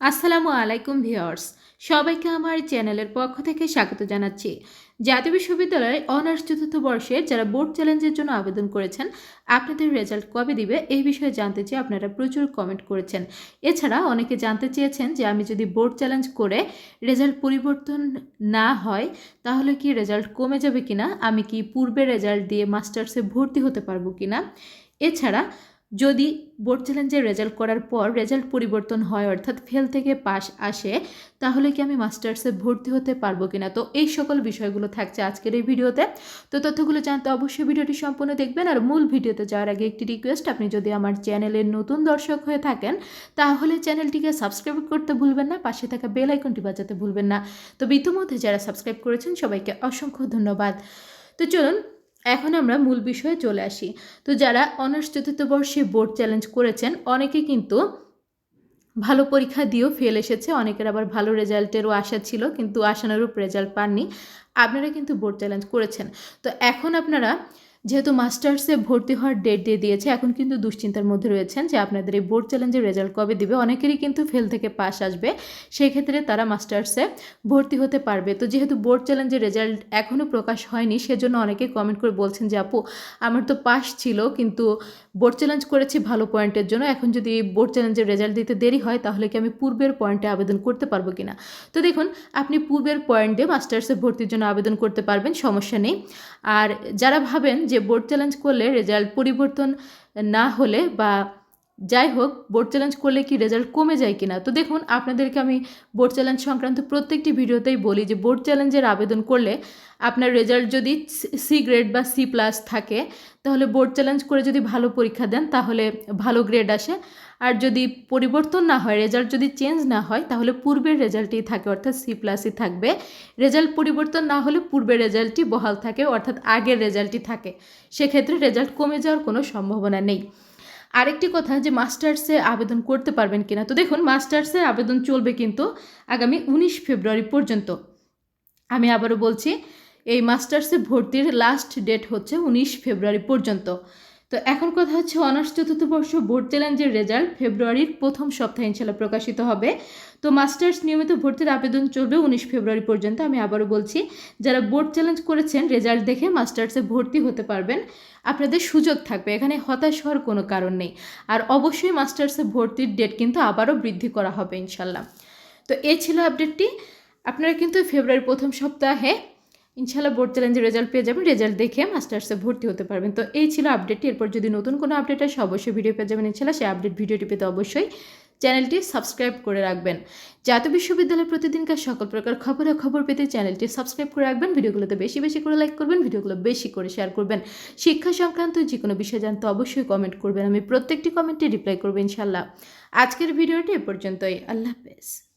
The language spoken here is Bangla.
আসসালামু আলাইকুম ভিউয়ার্স। সবাইকে আমার চ্যানেলের পক্ষ থেকে স্বাগত জানাচ্ছি। জাতীয় বিশ্ববিদ্যালয়ের অনার্স চতুর্থ বর্ষের যারা বোর্ড চ্যালেঞ্জের জন্য আবেদন করেছেন, আপনাদের রেজাল্ট কবে দিবে এই বিষয়ে জানতে চেয়ে আপনারা প্রচুর কমেন্ট করেছেন। এছাড়া অনেকে জানতে চেয়েছেন যে আমি যদি বোর্ড চ্যালেঞ্জ করে রেজাল্ট পরিবর্তন না হয়, তাহলে কি রেজাল্ট কমে যাবে কিনা? আমি কি পূর্বে রেজাল্ট দিয়ে মাস্টার্সে ভর্তি হতে পারব কিনা? এছাড়া যদি বোর্ড চ্যালেঞ্জের রেজাল্ট করার পর রেজাল্ট পরিবর্তন হয়, অর্থাৎ ফেল থেকে পাস আসে, তাহলে কি আমি মাস্টার্সে ভর্তি হতে পারব কিনা? তো এই সকল বিষয়গুলো থাকছে আজকের এই ভিডিওতে। তো তথ্যগুলো জানতে অবশ্যই ভিডিওটি সম্পূর্ণ দেখবেন আর মূল ভিডিওতে যাওয়ার আগে একটি রিকোয়েস্ট আপনি যদি আমার চ্যানেলের নতুন দর্শক হয়ে থাকেন, তাহলে চ্যানেলটিকে সাবস্ক্রাইব করতে ভুলবেন না, পাশে থাকা বেল আইকনটি বাজাতে ভুলবেন না। তো ইতিমধ্যে যারা সাবস্ক্রাইব করেছেন, সবাইকে অসংখ্য ধন্যবাদ। তো চলুন এখন আমরা মূল বিষয়ে চলে আসি। তো যারা অনার্স চতুর্থ বর্ষে বোর্ড চ্যালেঞ্জ করেছেন, অনেকে কিন্তু ভালো পরীক্ষা দিয়েও ফেল এসেছে। অনেকের আবার ভালো রেজাল্টেরও আশা ছিল, কিন্তু আশানুরূপ রেজাল্ট পাননি। আপনারা কিন্তু বোর্ড চ্যালেঞ্জ করেছেন। তো এখন আপনারা যেহেতু মাস্টার্সে ভর্তি হওয়ার ডেট দিয়ে দিয়েছে, এখন কিন্তু দুশ্চিন্তার মধ্যে রয়েছেন যে আপনাদের এই বোর্ড চ্যালেঞ্জের রেজাল্ট কবে দিবে। অনেকেরই কিন্তু ফেল থেকে পাস আসবে সেই ক্ষেত্রে তারা মাস্টার্সে ভর্তি হতে পারবে। তো যেহেতু বোর্ড চ্যালেঞ্জের রেজাল্ট এখনও প্রকাশ হয়নি, সেজন্য অনেকে কমেন্ট করে বলছেন যে, আপু, আমার তো পাস ছিল, কিন্তু বোর্ড চ্যালেঞ্জ করেছি ভালো পয়েন্টের জন্য। এখন যদি বোর্ড চ্যালেঞ্জের রেজাল্ট দিতে দেরি হয়, তাহলে কি আমি পূর্বের পয়েন্টে আবেদন করতে পারব কিনা? তো দেখুন, আপনি পূর্বের পয়েন্টে মাস্টার্সে ভর্তির জন্য আবেদন করতে পারবেন, সমস্যা নেই। আর যারা ভাবেন যে বোর্ড চ্যালেঞ্জ করলে রেজাল্ট পরিবর্তন না হলে বা যাই হোক বোর্ড চ্যালেঞ্জ করলে কি রেজাল্ট কমে যায় কিনা? তো দেখুন, আপনাদেরকে আমি বোর্ড চ্যালেঞ্জ সংক্রান্ত প্রত্যেকটি ভিডিওতেই বলি যে বোর্ড চ্যালেঞ্জের আবেদন করলে আপনার রেজাল্ট যদি সি গ্রেড বা সি প্লাস থাকে, তাহলে বোর্ড চ্যালেঞ্জ করে যদি ভালো পরীক্ষা দেন, তাহলে ভালো গ্রেড আসে। আর যদি পরিবর্তন না হয় রেজাল্ট যদি চেঞ্জ না হয়, তাহলে পূর্বের রেজাল্টই থাকে, অর্থাৎ সি প্লাসই থাকবে। রেজাল্ট পরিবর্তন না হলে পূর্বের রেজাল্টটি বহাল থাকে, অর্থাৎ আগের রেজাল্টই থাকে। সেক্ষেত্রে রেজাল্ট কমে যাওয়ার কোনো সম্ভাবনা নেই। আরেকটি কথা যে মাস্টার্সে আবেদন করতে পারবেন কিনা। তো দেখুন মাস্টার্সের আবেদন চলবে কিন্তু আগামী উনিশ ফেব্রুয়ারি পর্যন্ত। আমি আবারও বলছি, এই মাস্টার্সে ভর্তির লাস্ট ডেট হচ্ছে উনিশ ফেব্রুয়ারি পর্যন্ত। তো এখন কথা হচ্ছে অনার্স চতুর্থ বর্ষ বোর্ড চ্যালেঞ্জের রেজাল্ট। ফেব্রুয়ারির প্রথম সপ্তাহে ইনশাল্লাহ প্রকাশিত হবে। তো মাস্টার্স নিয়মিত ভর্তির আবেদন চলবে উনিশ ফেব্রুয়ারি পর্যন্ত। আমি আবারও বলছি, যারা বোর্ড চ্যালেঞ্জ করেছেন, রেজাল্ট দেখে মাস্টার্সে ভর্তি হতে পারবেন। আপনাদের সুযোগ থাকবে, এখানে হতাশ হওয়ার কোনো কারণ নেই। আর অবশ্যই মাস্টার্সে ভর্তির ডেট কিন্তু আবারও বৃদ্ধি করা হবে ইনশাল্লাহ তো এ ছিল আপডেটটি আপনারা কিন্তু ফেব্রুয়ারির প্রথম সপ্তাহে ইনশাল্লাহ বোর্ড চ্যালেঞ্জের রেজাল্ট পেয়ে যাবেন। রেজাল্ট দেখে মাস্টার্সে ভর্তি হতে পারবেন। তো এই ছিল আপডেটটি এরপর যদি নতুন কোনো আপডেট আসে, অবশ্যই ভিডিও পেয়ে যাবেন ইনশাল্লাহ সেই আপডেট ভিডিওটি পেতে অবশ্যই চ্যানেলটি সাবস্ক্রাইব করে রাখবেন। জাতীয় বিশ্ববিদ্যালয়ের প্রতিদিনকার সকল প্রকার খবরের খবর পেতে চ্যানেলটি সাবস্ক্রাইব করে রাখবেন। ভিডিওগুলোতে বেশি বেশি করে লাইক করবেন, ভিডিওগুলো বেশি করে শেয়ার করবেন। শিক্ষা সংক্রান্ত যে কোনো বিষয় জানতে অবশ্যই কমেন্ট করবেন। আমি প্রত্যেকটি কমেন্টে রিপ্লাই করব ইনশাল্লাহ আজকের ভিডিওটি এ পর্যন্তই। আল্লাহ হাফেজ।